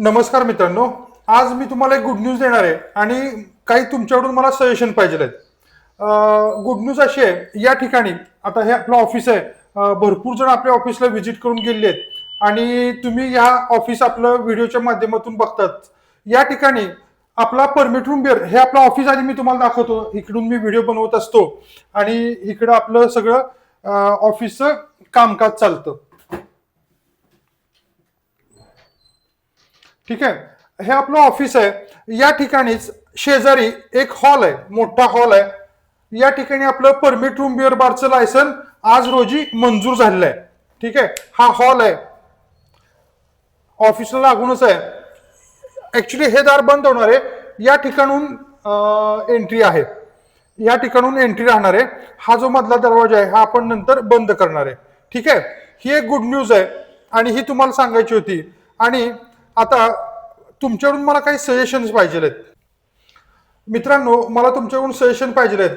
नमस्कार मित्रांनो. आज मी तुम्हाला एक गुड न्यूज देणार आहे आणि काही तुमच्याकडून मला सजेशन पाहिजे आहेत. गुड न्यूज अशी आहे या ठिकाणी आता हे आपलं ऑफिस आहे. भरपूर जण आपल्या ऑफिसला व्हिजिट करून गेले आहेत. आणि तुम्ही या ऑफिस आपलं व्हिडिओच्या माध्यमातून बघतात. या ठिकाणी आपला परमिट रूम बिअर हे आपलं ऑफिस आधी मी तुम्हाला दाखवतो. इकडून मी व्हिडिओ बनवत असतो. आणि इकडं आपलं सगळं ऑफिसचं कामकाज चालतं. ठीक आहे? हे आपलं ऑफिस आहे. या ठिकाणीच शेजारी एक हॉल आहे मोठा हॉल आहे. या ठिकाणी आपलं परमिट रूम बिअर बारचं लायसन आज रोजी मंजूर झालेलं आहे. ठीक आहे? हा हॉल आहे. ऑफिसला लागूनच आहे. ऍक्च्युली हे दार बंद होणार आहे. या ठिकाणून एंट्री आहे. या ठिकाणून एंट्री राहणार आहे. हा जो मधला दरवाजा आहे हा आपण नंतर बंद करणार आहे. ठीक आहे? ही एक गुड न्यूज आहे. आणि ही तुम्हाला सांगायची होती. आणि आता तुमच्याकडून मला काही सजेशन्स पाहिजे आहेत मित्रांनो मला तुमच्याकडून सजेशन पाहिजे आहेत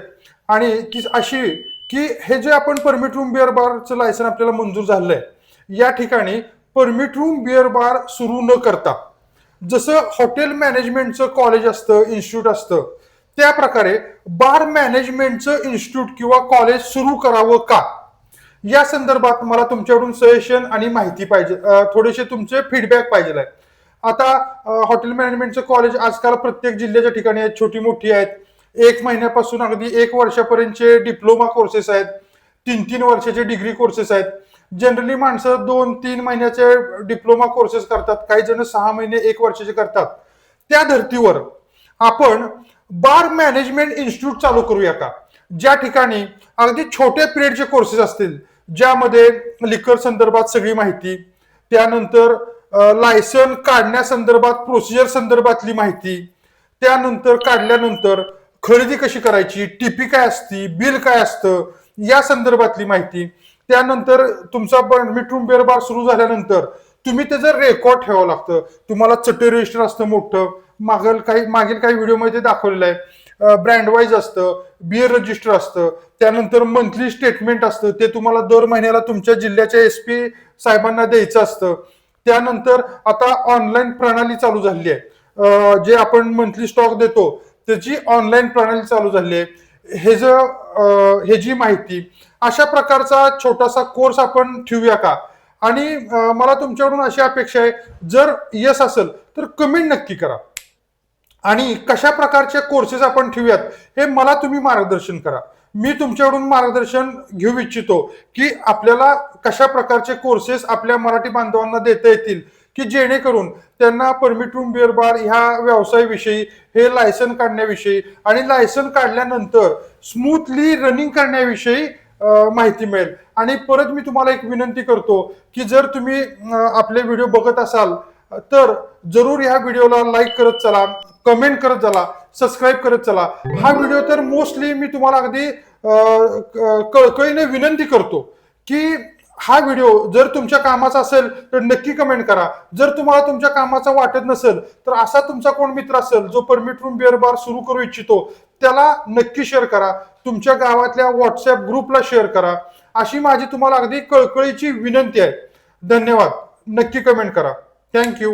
आणि ती अशी की हे जे आपण परमिट रूम बिअर बारचं लायसन आपल्याला मंजूर झालेलं आहे या ठिकाणी परमिट रूम बिअर बार सुरू न करता जसं हॉटेल मॅनेजमेंटचं कॉलेज असतं इन्स्टिट्यूट असतं त्या प्रकारे बार मॅनेजमेंटचं इन्स्टिट्यूट किंवा कॉलेज सुरू करावं का? या संदर्भात मला तुमच्याकडून सजेशन आणि माहिती पाहिजे थोडेसे तुमचे फीडबॅक पाहिजे आहे आता हॉटेल मॅनेजमेंटचं कॉलेज आजकाल प्रत्येक जिल्ह्याच्या ठिकाणी आहेत छोटी मोठी आहेत. एक महिन्यापासून अगदी एक वर्षापर्यंतचे डिप्लोमा कोर्सेस आहेत. तीन तीन वर्षाचे डिग्री कोर्सेस आहेत. जनरली माणसं दोन तीन महिन्याचे डिप्लोमा कोर्सेस करतात. काही जण सहा महिने एक वर्षाचे करतात. त्या धर्तीवर आपण बार मॅनेजमेंट इन्स्टिट्यूट चालू करूया का? ज्या ठिकाणी अगदी छोट्या पिरियडचे कोर्सेस असतील ज्यामध्ये लिकर संदर्भात सगळी माहिती त्यानंतर लायसन काढण्यासंदर्भात प्रोसिजर संदर्भातली माहिती त्यानंतर काढल्यानंतर खरेदी कशी करायची टीपी काय असती बिल काय असतं या संदर्भातली माहिती. त्यानंतर तुमचा परमिट रूम सुरू झाल्यानंतर तुम्ही त्याचं रेकॉर्ड ठेवावं लागतं. तुम्हाला चटे रजिस्टर असतं मोठं. मागील काही मागील काही व्हिडिओमध्ये दाखवलेलं आहे. ब्रँड वाईज असतं बिअर रजिस्टर असतं. त्यानंतर मंथली स्टेटमेंट असतं. ते तुम्हाला दर महिन्याला तुमच्या जिल्ह्याच्या एस पी साहेबांना द्यायचं असतं. त्यानंतर आता ऑनलाईन प्रणाली चालू झाली आहे. जे आपण मंथली स्टॉक देतो त्याची ऑनलाईन प्रणाली चालू झाली आहे. हे ज हे जी माहिती अशा प्रकारचा छोटासा कोर्स आपण ठेवूया का? आणि मला तुमच्याकडून अशी अपेक्षा आहे जर यस असेल तर कमेंट नक्की करा. आणि कशा प्रकारचे कोर्सेस आपण ठेवूयात हे मला तुम्ही मार्गदर्शन करा. मी तुमच्याकडून मार्गदर्शन घेऊ इच्छितो की आपल्याला कशा प्रकारचे कोर्सेस आपल्या मराठी बांधवांना देता येतील? की जेणेकरून त्यांना परमिट रूम बिअर बार ह्या व्यवसायाविषयी हे लायसन काढण्याविषयी आणि लायसन काढल्यानंतर स्मूथली रनिंग करण्याविषयी माहिती मिळेल. आणि परत मी तुम्हाला एक विनंती करतो की जर तुम्ही आपले व्हिडिओ बघत असाल तर जरूर ह्या व्हिडिओला लाईक करत चला कमेंट करत चला. सबस्क्राईब करत चला. हा व्हिडिओ तर मोस्टली मी तुम्हाला अगदी कळकळीने विनंती करतो की हा व्हिडिओ जर तुमच्या कामाचा असेल तर नक्की कमेंट करा. जर तुम्हाला तुमच्या कामाचा वाटत नसेल तर असा तुमचा कोण मित्र असेल जो परमिट रूम बिअर बार सुरू करू इच्छितो त्याला नक्की शेअर करा. तुमच्या गावातल्या व्हॉट्सअप ग्रुपला शेअर करा. अशी माझी तुम्हाला अगदी कळकळीची विनंती आहे. धन्यवाद. नक्की कमेंट करा. थँक्यू